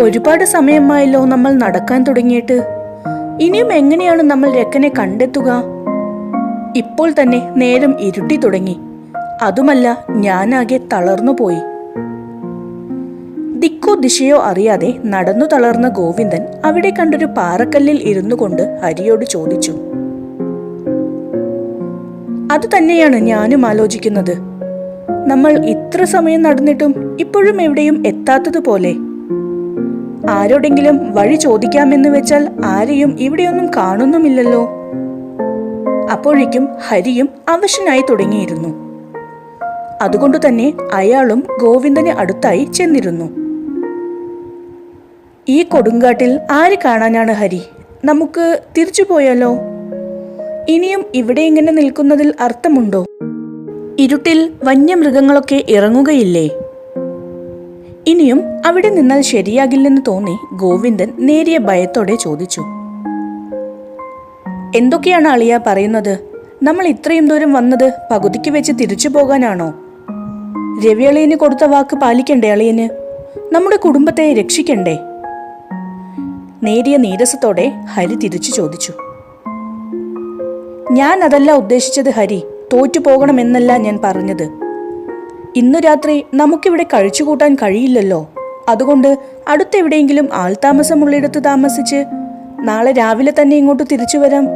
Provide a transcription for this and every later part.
ഒരുപാട് സമയമായല്ലോ നമ്മൾ നടക്കാൻ തുടങ്ങിയിട്ട്. ഇനിയും എങ്ങനെയാണ് നമ്മൾ രക്കനെ കണ്ടെത്തുക? ഇപ്പോൾ തന്നെ നേരം ഇരുട്ടി തുടങ്ങി. അതുമല്ല ഞാനാകെ തളർന്നു പോയി. ദിക്കോ ദിശയോ അറിയാതെ നടന്നു തളർന്ന ഗോവിന്ദൻ അവിടെ കണ്ടൊരു പാറക്കല്ലിൽ ഇരുന്നു കൊണ്ട് ഹരിയോട് ചോദിച്ചു. അത് തന്നെയാണ് ഞാനും ആലോചിക്കുന്നത്. നമ്മൾ ഇത്ര സമയം നടന്നിട്ടും ഇപ്പോഴും എവിടെയും എത്താത്തതുപോലെ ആരോടെങ്കിലും വഴി ചോദിക്കാമെന്ന് വെച്ചാൽ ആരെയും ഇവിടെയൊന്നും കാണുന്നുമില്ലല്ലോ. അപ്പോഴേക്കും ഹരിയും അവശനായി തുടങ്ങിയിരുന്നു. അതുകൊണ്ട് തന്നെ അയാളും ഗോവിന്ദന് അടുത്തായി ചെന്നിരുന്നു. ഈ കൊടുങ്കാട്ടിൽ ആര് കാണാനാണ് ഹരി? നമുക്ക് തിരിച്ചു പോയാലോ? ഇനിയും ഇവിടെ ഇങ്ങനെ നിൽക്കുന്നതിൽ അർത്ഥമുണ്ടോ? ഇരുട്ടിൽ വന്യമൃഗങ്ങളൊക്കെ ഇറങ്ങുകയില്ലേ? ഇനിയും അവിടെ നിന്നാൽ ശരിയാകില്ലെന്ന് തോന്നി ഗോവിന്ദൻ നേരിയ ഭയത്തോടെ ചോദിച്ചു. എന്തൊക്കെയാണ് അളിയ പറയുന്നത്? നമ്മൾ ഇത്രയും ദൂരം വന്നത് പകുതിക്ക് വെച്ച് തിരിച്ചു പോകാനാണോ? രവി അളിയന് കൊടുത്ത വാക്ക് പാലിക്കണ്ടേ അളിയന്? നമ്മുടെ കുടുംബത്തെ രക്ഷിക്കണ്ടേ? നേരിയ നീരസത്തോടെ ഹരി തിരിച്ചു ചോദിച്ചു. ഞാൻ അതല്ല ഉദ്ദേശിച്ചത് ഹരി തോറ്റു പോകണമെന്നല്ല ഞാൻ പറഞ്ഞത്. ഇന്നു രാത്രി നമുക്കിവിടെ കഴിച്ചുകൂട്ടാൻ കഴിയില്ലല്ലോ. അതുകൊണ്ട് അടുത്തെവിടെയെങ്കിലും ആൾതാമസമുള്ളിടത്ത് താമസിച്ച് നാളെ രാവിലെ തന്നെ ഇങ്ങോട്ട് തിരിച്ചു വരാം.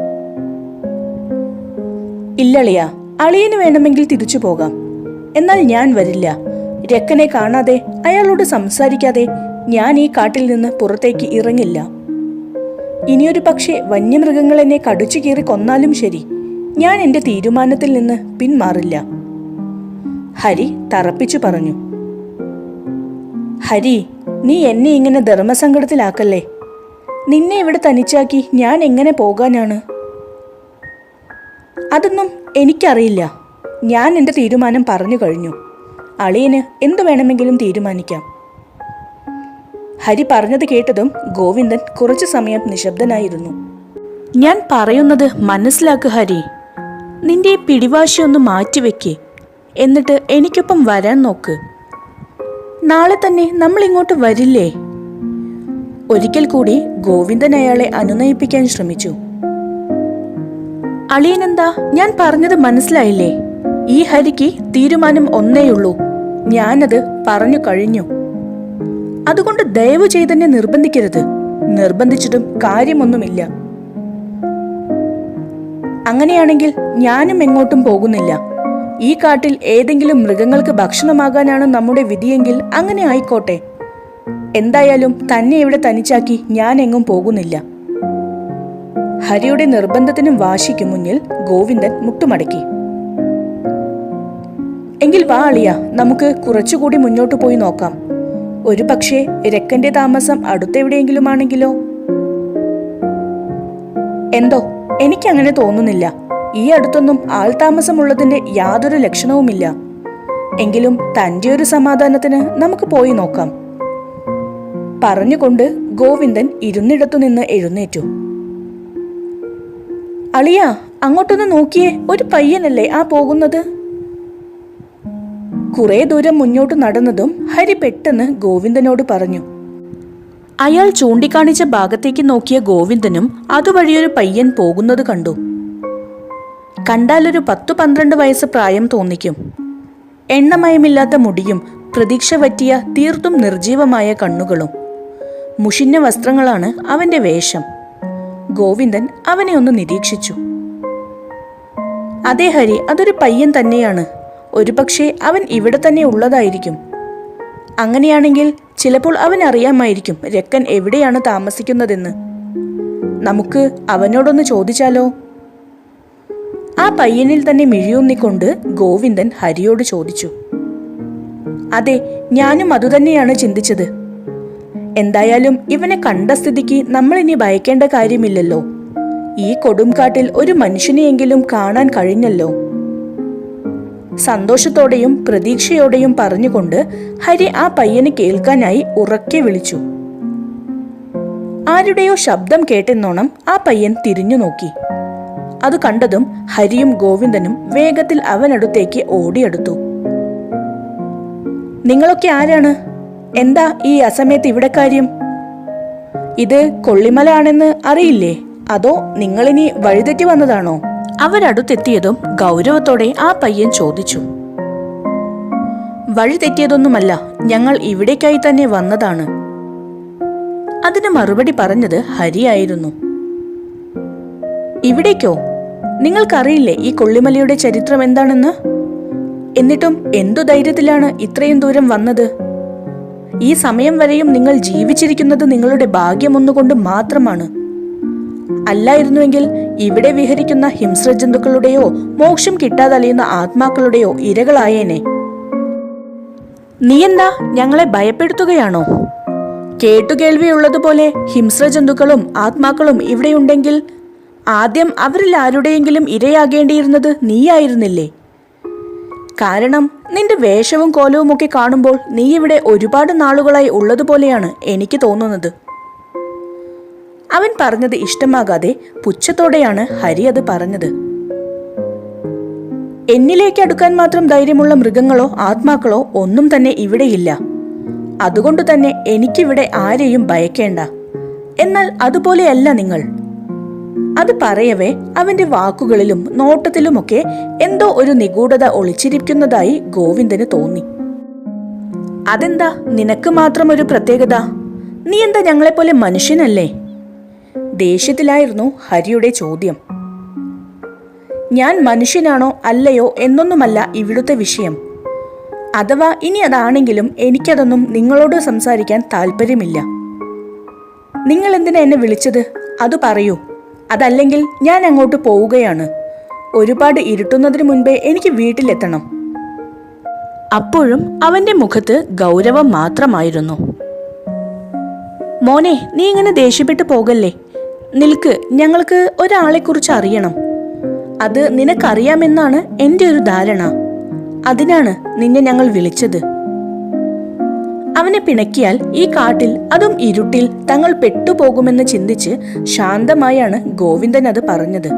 ഇല്ലളിയ അളിയന് വേണമെങ്കിൽ തിരിച്ചു പോകാം. എന്നാൽ ഞാൻ വരില്ല. രക്കനെ കാണാതെ അയാളോട് സംസാരിക്കാതെ ഞാൻ ഈ കാട്ടിൽ നിന്ന് പുറത്തേക്ക് ഇറങ്ങില്ല. ഇനിയൊരു പക്ഷേ വന്യമൃഗങ്ങൾ എന്നെ കടിച്ചു കീറി കൊന്നാലും ശരി. ഞാൻ എന്റെ തീരുമാനത്തിൽ നിന്ന് പിന്മാറില്ല. ഹരി തറപ്പിച്ചു പറഞ്ഞു. ഹരി നീ എന്നെ ഇങ്ങനെ ധർമ്മസങ്കടത്തിലാക്കല്ലേ? നിന്നെ ഇവിടെ തനിച്ചാക്കി ഞാൻ എങ്ങനെ പോകാനാണ്? അതൊന്നും എനിക്കറിയില്ല. ഞാൻ എന്റെ തീരുമാനം പറഞ്ഞു കഴിഞ്ഞു. അളിയന് എന്തു വേണമെങ്കിലും തീരുമാനിക്കാം. ഹരി പറഞ്ഞത് കേട്ടതും ഗോവിന്ദൻ കുറച്ചു സമയം നിശബ്ദനായിരുന്നു. ഞാൻ പറയുന്നത് മനസ്സിലാക്കു ഹരി. നിന്റെ പിടിവാശിയൊന്ന് മാറ്റിവെക്കേ. എന്നിട്ട് എനിക്കൊപ്പം വരാൻ നോക്ക്. നാളെ തന്നെ നമ്മൾ ഇങ്ങോട്ട് വരില്ലേ? ഒരിക്കൽ കൂടി ഗോവിന്ദൻ അയാളെ അനുനയിപ്പിക്കാൻ ശ്രമിച്ചു. അളിയനെന്താ? ഞാൻ പറഞ്ഞത് മനസ്സിലായില്ലേ? ഈ ഹരിക്ക് തീരുമാനം ഒന്നേയുള്ളൂ. ഞാനത് പറഞ്ഞു കഴിഞ്ഞു. അതുകൊണ്ട് ദയവ് ചെയ്തെന്നെ നിർബന്ധിക്കരുത്. നിർബന്ധിച്ചിട്ടും കാര്യമൊന്നുമില്ല. അങ്ങനെയാണെങ്കിൽ ഞാനും എങ്ങോട്ടും പോകുന്നില്ല. ഈ കാട്ടിൽ ഏതെങ്കിലും മൃഗങ്ങൾക്ക് ഭക്ഷണമാകാനാണ് നമ്മുടെ വിധിയെങ്കിൽ അങ്ങനെ ആയിക്കോട്ടെ. എന്തായാലും തന്നെ ഇവിടെ തനിച്ചാക്കി ഞാൻ എങ്ങും പോകുന്നില്ല. ഹരിയുടെ നിർബന്ധത്തിനും വാശിക്കും മുന്നിൽ ഗോവിന്ദൻ മുട്ടുമടക്കി. എങ്കിൽ വാ അളിയ നമുക്ക് കുറച്ചുകൂടി മുന്നോട്ട് പോയി നോക്കാം. ഒരു പക്ഷേ രക്കന്റെ താമസം അടുത്തെവിടെയെങ്കിലും ആണെങ്കിലോ എന്തോ എനിക്കങ്ങനെ തോന്നുന്നില്ല. ഈ അടുത്തൊന്നും ആൾ ആൾതാമസമുള്ളതിന്റെ യാതൊരു ലക്ഷണവുമില്ല. എങ്കിലും തന്റെ ഒരു സമാധാനത്തിന് നമുക്ക് പോയി നോക്കാം. പറഞ്ഞുകൊണ്ട് ഗോവിന്ദൻ ഇരുന്നിടത്തു നിന്ന് എഴുന്നേറ്റു. അളിയ അങ്ങോട്ടൊന്ന് നോക്കിയേ ഒരു പയ്യനല്ലേ ആ പോകുന്നത്? കുറെ ദൂരം മുന്നോട്ട് നടന്നതും ഹരി പെട്ടെന്ന് ഗോവിന്ദനോട് പറഞ്ഞു. അയാൾ ചൂണ്ടിക്കാണിച്ച ഭാഗത്തേക്ക് നോക്കിയ ഗോവിന്ദനും അതുവഴിയൊരു പയ്യൻ പോകുന്നത് കണ്ടു. കണ്ടാലൊരു പത്തു പന്ത്രണ്ട് വയസ്സ് പ്രായം തോന്നിക്കും. എണ്ണമയമില്ലാത്ത മുടിയും പ്രതീക്ഷ പറ്റിയ തീർത്തും നിർജീവമായ കണ്ണുകളും. മുഷിഞ്ഞ വസ്ത്രങ്ങളാണ് അവന്റെ വേഷം. ഗോവിന്ദൻ അവനെ ഒന്ന് നിരീക്ഷിച്ചു. അതേ ഹരി അതൊരു പയ്യൻ തന്നെയാണ്. ഒരുപക്ഷെ അവൻ ഇവിടെ തന്നെ ഉള്ളതായിരിക്കും. അങ്ങനെയാണെങ്കിൽ ചിലപ്പോൾ അവൻ അറിയാമായിരിക്കും രക്കൻ എവിടെയാണ് താമസിക്കുന്നതെന്ന്. നമുക്ക് അവനോടൊന്ന് ചോദിച്ചാലോ? ആ പയ്യനിൽ തന്നെ മിഴിയൂന്നിക്കൊണ്ട് ഗോവിന്ദൻ ഹരിയോട് ചോദിച്ചു. അതെ ഞാനും അതുതന്നെയാണ് ചിന്തിച്ചത്. എന്തായാലും ഇവനെ കണ്ട സ്ഥിതിക്ക് നമ്മൾ ഇനി ഭയക്കേണ്ട കാര്യമില്ലല്ലോ. ഈ കൊടുംകാട്ടിൽ ഒരു മനുഷ്യനെയെങ്കിലും കാണാൻ കഴിഞ്ഞല്ലോ. സന്തോഷത്തോടെയും പ്രതീക്ഷയോടെയും പറഞ്ഞുകൊണ്ട് ഹരി ആ പയ്യനെ കേൾക്കാനായി ഉറക്കെ വിളിച്ചു. ആരുടെയോ ശബ്ദം കേട്ടെന്നോണം ആ പയ്യൻ തിരിഞ്ഞു നോക്കി അത് കണ്ടതും ഹരിയും ഗോവിന്ദനും വേഗത്തിൽ അവനടുത്തേക്ക് ഓടിയെടുത്തു. നിങ്ങളൊക്കെ ആരാണ്? എന്താ ഈ അസമയത്ത് ഇവിടെ കാര്യം? ഇത് കൊള്ളിമല ആണെന്ന് അറിയില്ലേ? അതോ നിങ്ങളിനി വഴിതെറ്റി വന്നതാണോ? അവരടുത്തെത്തിയതും ഗൗരവത്തോടെ ആ പയ്യൻ ചോദിച്ചു. വഴിതെറ്റിയതൊന്നുമല്ല ഞങ്ങൾ ഇവിടേക്കായി തന്നെ വന്നതാണ്. അതിന് മറുപടി പറഞ്ഞത് ഹരിയായിരുന്നു. ഇവിടേക്കോ? നിങ്ങൾക്കറിയില്ലേ ഈ കൊള്ളിമലയുടെ ചരിത്രം എന്താണെന്ന്? എന്നിട്ടും എന്തു ധൈര്യത്തിലാണ് ഇത്രയും ദൂരം വന്നത്? ഈ സമയം വരെയും നിങ്ങൾ ജീവിച്ചിരിക്കുന്നത് നിങ്ങളുടെ ഭാഗ്യമൊന്നുകൊണ്ട് മാത്രമാണ്. അല്ലായിരുന്നുവെങ്കിൽ ഇവിടെ വിഹരിക്കുന്ന ഹിംസ്രജന്തുക്കളുടെയോ മോക്ഷം കിട്ടാതലിയുന്ന ആത്മാക്കളുടെയോ ഇരകളായേനെ. നീ എന്താ ഞങ്ങളെ ഭയപ്പെടുത്തുകയാണോ? കേട്ടുകേൾവിയുള്ളതുപോലെ ഹിംസ്രജന്തുക്കളും ആത്മാക്കളും ഇവിടെയുണ്ടെങ്കിൽ ആദ്യം അവരിൽ ആരുടെയെങ്കിലും ഇരയാകേണ്ടിയിരുന്നത് നീയായിരുന്നില്ലേ? കാരണം നിന്റെ വേഷവും കോലവും ഒക്കെ കാണുമ്പോൾ നീ ഇവിടെ ഒരുപാട് നാളുകളായി ഉള്ളതുപോലെയാണ് എനിക്ക് തോന്നുന്നത്. അവൻ പറഞ്ഞത് ഇഷ്ടമാകാതെ പുച്ഛത്തോടെയാണ് ഹരി അത് പറഞ്ഞത്. എന്നിലേക്ക് അടുക്കാൻ മാത്രം ധൈര്യമുള്ള മൃഗങ്ങളോ ആത്മാക്കളോ ഒന്നും തന്നെ ഇവിടെയില്ല അതുകൊണ്ട് തന്നെ എനിക്കിവിടെ ആരെയും ഭയക്കേണ്ട. എന്നാൽ അതുപോലെയല്ല നിങ്ങൾ. അത് പറയവേ അവന്റെ വാക്കുകളിലും നോട്ടത്തിലുമൊക്കെ എന്തോ ഒരു നിഗൂഢത ഒളിച്ചിരിക്കുന്നതായി ഗോവിന്ദന് തോന്നി. അതെന്താ? നിനക്ക് മാത്രം ഒരു പ്രത്യേകത? നീ എന്താ ഞങ്ങളെപ്പോലെ മനുഷ്യനല്ലേ? ദേഷ്യത്തിലായിരുന്നു ഹരിയുടെ ചോദ്യം. ഞാൻ മനുഷ്യനാണോ അല്ലയോ എന്നൊന്നുമല്ല ഇവിടുത്തെ വിഷയം. അഥവാ ഇനി അതാണെങ്കിലും എനിക്കതൊന്നും നിങ്ങളോട് സംസാരിക്കാൻ താല്പര്യമില്ല നിങ്ങൾ എന്തിനാ എന്നെ വിളിച്ചത്? അത് പറയൂ. അതല്ലെങ്കിൽ ഞാൻ അങ്ങോട്ട് പോവുകയാണ്. ഒരുപാട് ഇരുട്ടുന്നതിന് മുൻപേ എനിക്ക് വീട്ടിലെത്തണം. അപ്പോഴും അവന്റെ മുഖത്ത് ഗൗരവം മാത്രമായിരുന്നു. മോനെ നീ ഇങ്ങനെ ദേഷ്യപ്പെട്ടു പോകല്ലേ? നിൽക്ക് ഞങ്ങൾക്ക് ഒരാളെക്കുറിച്ച് അറിയണം. അത് നിനക്കറിയാമെന്നാണ് എന്റെ ഒരു ധാരണ. അതിനാണ് നിന്നെ ഞങ്ങൾ വിളിച്ചത്. അവനെ പിണക്കിയാൽ ഈ കാട്ടിൽ അതും ഇരുട്ടിൽ തങ്ങൾ പെട്ടുപോകുമെന്ന് ചിന്തിച്ച് ശാന്തമായാണ് ഗോവിന്ദൻ അത് പറഞ്ഞത്.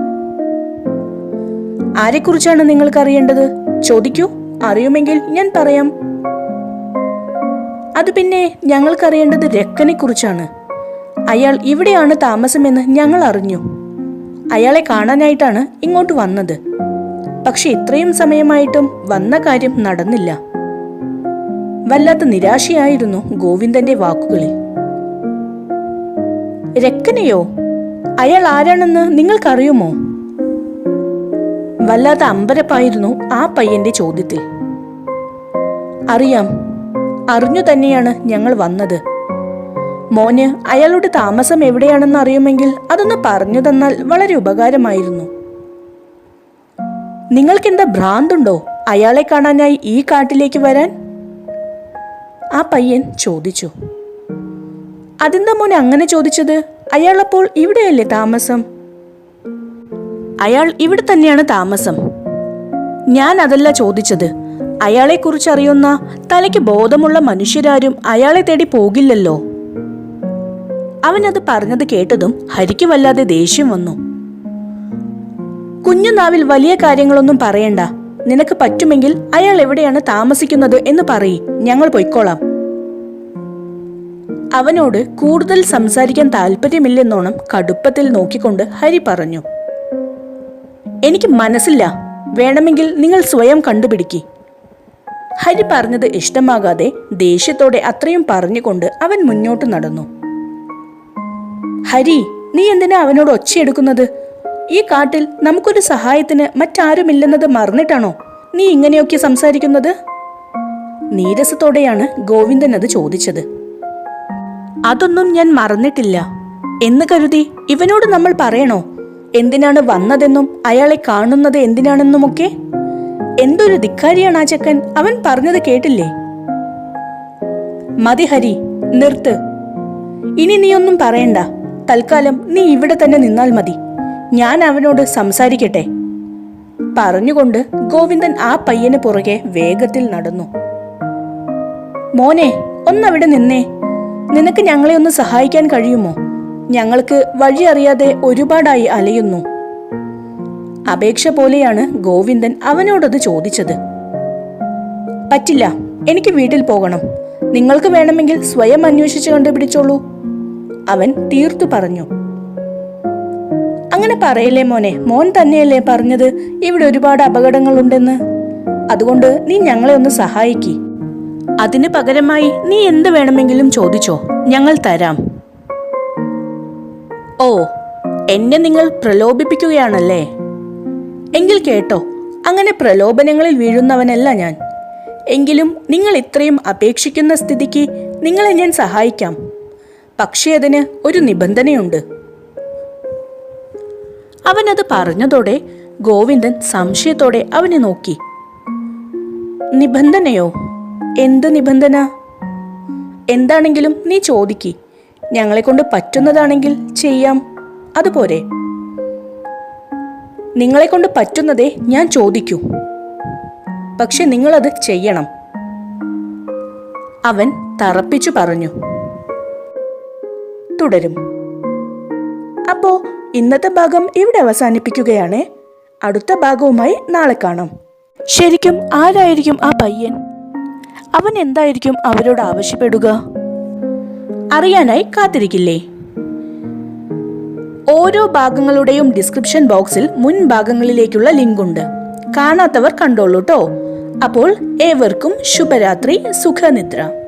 ആരെക്കുറിച്ചാണ് നിങ്ങൾക്ക് അറിയേണ്ടത് ചോദിക്കൂ. അറിയുമെങ്കിൽ ഞാൻ പറയാം. അത് പിന്നെ ഞങ്ങൾക്കറിയേണ്ടത് രക്കനെ കുറിച്ചാണ് അയാൾ ഇവിടെയാണ് താമസമെന്ന് ഞങ്ങൾ അറിഞ്ഞു. അയാളെ കാണാനായിട്ടാണ് ഇങ്ങോട്ട് വന്നത്. പക്ഷെ ഇത്രയും സമയമായിട്ടും വന്ന കാര്യം നടന്നില്ല. വല്ലാത്ത നിരാശയായിരുന്നു ഗോവിന്ദന്റെ വാക്കുകളിൽ. രക്കനെയോ അയാൾ ആരാണെന്ന് നിങ്ങൾക്കറിയുമോ? വല്ലാത്ത അമ്പരപ്പായിരുന്നു ആ പയ്യന്റെ ചോദ്യത്തിൽ. അറിയാം അറിഞ്ഞു തന്നെയാണ് ഞങ്ങൾ വന്നത്. മോന് അയാളുടെ താമസം എവിടെയാണെന്ന് അറിയുമെങ്കിൽ അതൊന്ന് പറഞ്ഞു തന്നാൽ വളരെ ഉപകാരമായിരുന്നു. നിങ്ങൾക്കെന്താ ഭ്രാന്തുണ്ടോ അയാളെ കാണാനായി ഈ കാട്ടിലേക്ക് വരാൻ? ആ പയ്യൻ ചോദിച്ചു. അതെന്താ മോനെ അങ്ങനെ ചോദിച്ചത്? അയാളപ്പോൾ ഇവിടെയല്ലേ താമസം? അയാൾ ഇവിടെ തന്നെയാണ് താമസം. ഞാൻ അതല്ല ചോദിച്ചത്. അയാളെക്കുറിച്ച് അറിയുന്ന തലയ്ക്ക് ബോധമുള്ള മനുഷ്യരാരും അയാളെ തേടി പോകില്ലല്ലോ. അവനത് പറഞ്ഞത് കേട്ടതും ഹരിക്ക് വല്ലാതെ ദേഷ്യം വന്നു. കുഞ്ഞുനാവിൽ വലിയ കാര്യങ്ങളൊന്നും പറയണ്ട. നിനക്ക് പറ്റുമെങ്കിൽ അയാൾ എവിടെയാണ് താമസിക്കുന്നത് എന്ന് പറയ്. ഞങ്ങൾ പൊയ്ക്കോളാം. അവനോട് കൂടുതൽ സംസാരിക്കാൻ താല്പര്യമില്ലെന്നോണം കടുപ്പത്തിൽ നോക്കിക്കൊണ്ട് ഹരി പറഞ്ഞു. എനിക്ക് മനസ്സില്ല. വേണമെങ്കിൽ നിങ്ങൾ സ്വയം കണ്ടുപിടിക്കി. ഹരി പറഞ്ഞത് ഇഷ്ടമാകാതെ ദേഷ്യത്തോടെ അത്രയും പറഞ്ഞുകൊണ്ട് അവൻ മുന്നോട്ട് നടന്നു. ഹരി നീ എന്തിനാ അവനോട് ഒച്ചയെടുക്കുന്നത്? ഈ കാട്ടിൽ നമുക്കൊരു സഹായത്തിന് മറ്റാരുമില്ലെന്നത് മറന്നിട്ടാണോ? നീ ഇങ്ങനെയൊക്കെ സംസാരിക്കുന്നത്? നീരസത്തോടെയാണ് ഗോവിന്ദൻ അത് ചോദിച്ചത്. അതൊന്നും ഞാൻ മറന്നിട്ടില്ല. എന്ന് കരുതി ഇവനോട് നമ്മൾ പറയണോ? എന്തിനാണ് വന്നതെന്നും അയാളെ കാണുന്നത് എന്തിനാണെന്നുമൊക്കെ? എന്തൊരു ധിക്കാരിയാണ് ആ ചെക്കൻ? അവൻ പറഞ്ഞത് കേട്ടില്ലേ? മതി ഹരി നിർത്ത്. ഇനി നീയൊന്നും പറയണ്ട. തൽക്കാലം നീ ഇവിടെ തന്നെ നിന്നാൽ മതി. ഞാൻ അവനോട് സംസാരിക്കട്ടെ. പറഞ്ഞുകൊണ്ട് ഗോവിന്ദൻ ആ പയ്യന് പുറകെ വേഗത്തിൽ നടന്നു. മോനെ ഒന്നവിടെ നിന്നേ. നിനക്ക് ഞങ്ങളെ ഒന്ന് സഹായിക്കാൻ കഴിയുമോ? ഞങ്ങൾക്ക് വഴി അറിയാതെ ഒരുപാടായി അലയുന്നു. അപേക്ഷ പോലെയാണ് ഗോവിന്ദൻ അവനോടത് ചോദിച്ചത്. പറ്റില്ല എനിക്ക് വീട്ടിൽ പോകണം. നിങ്ങൾക്ക് വേണമെങ്കിൽ സ്വയം അന്വേഷിച്ച് കണ്ടുപിടിച്ചോളൂ. അവൻ തീർത്തു പറഞ്ഞു. അങ്ങനെ പറയല്ലേ മോനെ. മോൻ തന്നെയല്ലേ പറഞ്ഞത്? ഇവിടെ ഒരുപാട് അപകടങ്ങളുണ്ടെന്ന്. അതുകൊണ്ട് നീ ഞങ്ങളെ ഒന്ന് സഹായിക്കി. അതിന് പകരമായി നീ എന്ത് വേണമെങ്കിലും ചോദിച്ചോ. ഞങ്ങൾ തരാം. ഓ എന്നെ നിങ്ങൾ പ്രലോഭിപ്പിക്കുകയാണല്ലേ? എങ്കിൽ കേട്ടോ. അങ്ങനെ പ്രലോഭനങ്ങളിൽ വീഴുന്നവനല്ല ഞാൻ. എങ്കിലും നിങ്ങൾ ഇത്രയും അപേക്ഷിക്കുന്ന സ്ഥിതിക്ക് നിങ്ങളെ ഞാൻ സഹായിക്കാം. പക്ഷേ അതിന് ഒരു നിബന്ധനയുണ്ട്. അവനത് പറഞ്ഞതോടെ ഗോവിന്ദൻ സംശയത്തോടെ അവനെ നോക്കി. നിബന്ധനയോ? എന്ത് നിബന്ധന? എന്താണെങ്കിലും നീ ചോദിക്കി. ഞങ്ങളെ കൊണ്ട് പറ്റുന്നതാണെങ്കിൽ ചെയ്യാം. അതുപോരെ നിങ്ങളെ കൊണ്ട് പറ്റുന്നതേ ഞാൻ ചോദിക്കൂ. പക്ഷെ നിങ്ങളത് ചെയ്യണം. അവൻ തറപ്പിച്ചു പറഞ്ഞു. തുടരും. അപ്പോ ഇന്നത്തെ ഭാഗം ഇവിടെ അവസാനിപ്പിക്കുകയാണ്. അടുത്ത ഭാഗവുമായി നാളെ കാണാം. ശരിക്കും ആരായിരിക്കും ആ പയ്യൻ? അവൻ എന്തായിരിക്കും അവരോട് ആവശ്യപ്പെടുക? അറിയാനായി കാത്തിരിക്കില്ലേ? ഓരോ ഭാഗങ്ങളുടെയും ഡിസ്ക്രിപ്ഷൻ ബോക്സിൽ മുൻ ഭാഗങ്ങളിലേക്കുള്ള ലിങ്ക് ഉണ്ട് കാണാത്തവർ കണ്ടോളൂ ട്ടോ അപ്പോൾ ഏവർക്കും ശുഭരാത്രി സുഖനിദ്ര.